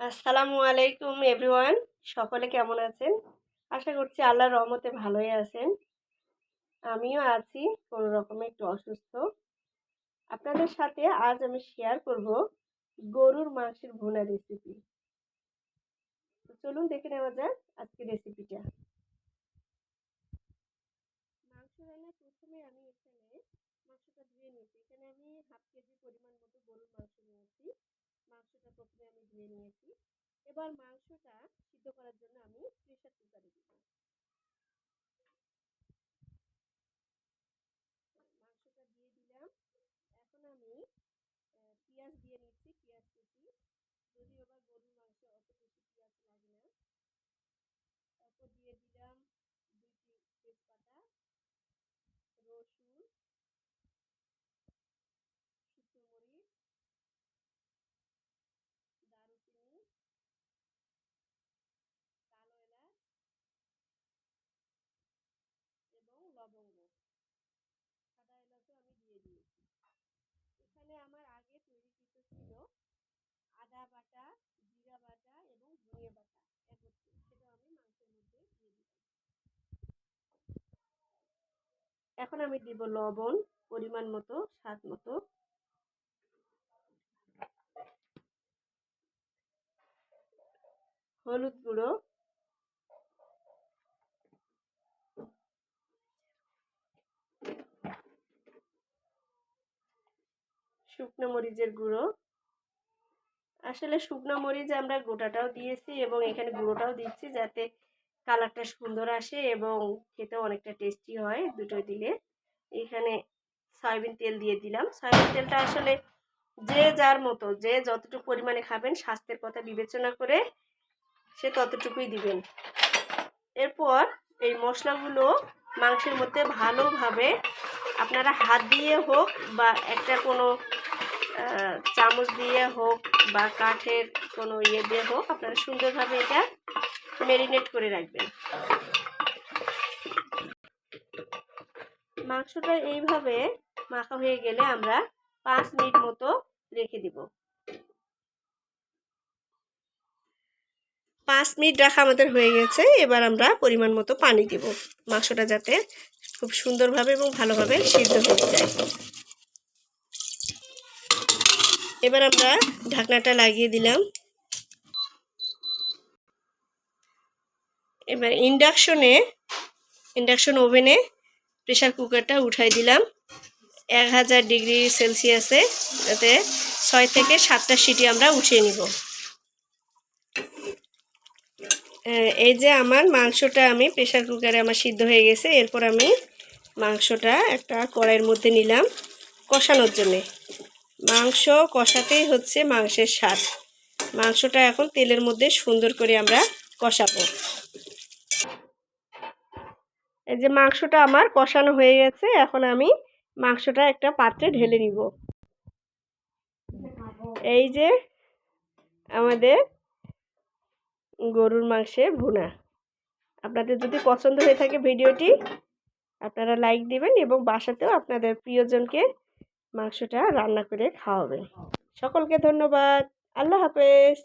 আসসালামু আলাইকুম এভরিওয়ান সকলে কেমন আছেন? আশা করছি আল্লাহর রহমতে ভালোই আছেন। আমিও আছি, কোনো রকমে একটু অসুস্থ। আপনাদের সাথে আজ আমি শেয়ার করব গরুর মাংসের ভুনা রেসিপি চলুন দেখে নেওয়া যাক আজকে রেসিপিটা মাংস রান্নার প্রথমে আমি এখানে মাংসটা ধুয়ে নিয়েছি এখানে আমি হাফ কেজি পরিমাণ মতো গরুর মাংস নিয়েছি মাংসটা প্রথমে আমি ধুয়ে নিয়েছি। এবার মাংসটা সিদ্ধ করার জন্য আমি প্রেশার কুকারে দিব মাংসটা দিয়ে দিলাম। এখন আমি পেঁয়াজ দিয়ে নিচ্ছি, পেঁয়াজ কুচি। যদিও বা গরুর মাংস অত বেশি পেঁয়াজ লাগে না তারপর দিয়ে দিলাম দুইটি তেজপাতা রসুন শুকনো মরিচ দারুচিনি কালো এলাচ এবং লবঙ্গ সাদা এলাচও আমি দিয়ে দিয়েছি এখানে আমার আগে তৈরিকৃত ছিল আদা বাটা, জিরা বাটা এবং বাটা একত্রে আমি মাংসের মধ্যে দিয়ে দিলাম। এখন আমি দিব লবণ, পরিমাণ মতো, স্বাদ মতো। হলুদ গুঁড়ো। শুকনো মরিচের গুঁড়ো। আসলে শুকনো মরিচ আমরা গোটাটাও দিয়েছি এবং এখানে গুঁড়োটাও দিচ্ছি যাতে কালারটা সুন্দর আসে এবং খেতেও অনেকটা টেস্টি হয় দুটোই দিলে। এখানে সয়াবিন তেল দিয়ে দিলাম। সয়াবিন তেলটা আসলে যে যার মতো, যে যতটুকু পরিমাণে খাবেন, স্বাস্থ্যের কথা বিবেচনা করে সে ততটুকুই দিবেন। এরপর এই মশলাগুলো মাংসের মধ্যে ভালোভাবে আপনারা হাত দিয়ে হোক বা একটা কোনো চামচ দিয়ে হোক বা কাঠের কোনো ইয়ে দিয়ে হোক, আপনারা সুন্দরভাবে এটা ম্যারিনেট করে রাখবেন। মাংসটা এইভাবে মাখা হয়ে গেলে আমরা পাঁচ মিনিট মতো রেখে দিব। পাঁচ মিনিট রাখা আমাদের হয়ে গেছে, এবার আমরা পরিমাণ মতো পানি দিব। মাংসটা যাতে খুব সুন্দরভাবে এবং ভালোভাবে সিদ্ধ হয়ে যায়। এবার আমরা ঢাকনাটা লাগিয়ে দিলাম। এবার ইন্ডাকশনে, ইন্ডাকশন ওভেনে প্রেশার কুকারটা উঠাই দিলাম। এক হাজার ডিগ্রি সেলসিয়াসে যাতে ছয় থেকে সাতটা সিটি আমরা উঠিয়ে নিব। এই যে আমার মাংসটা আমি প্রেশার কুকারে আমার সিদ্ধ হয়ে গেছে, এরপর আমি মাংসটা একটা কড়াইয়ের মধ্যে নিলাম কষানোর জন্যে। মাংস কষাতেই হচ্ছে মাংসের স্বাদ। মাংসটা এখন তেলের মধ্যে সুন্দর করে আমরা কষাবো। এই যে মাংসটা আমার কষানো হয়ে গেছে, এখন আমি মাংসটা একটা পাত্রে ঢেলে নিব। এই যে আমাদের গরুর মাংসের ভুনা। আপনাদের যদি পছন্দ হয়ে থাকে ভিডিওটি, আপনারা লাইক দিবেন এবং বাসাতেও আপনাদের প্রিয়জনকে মাংসটা রান্না করে খাওয়াবে। সকলকে ধন্যবাদ। আল্লাহ হাফেজ।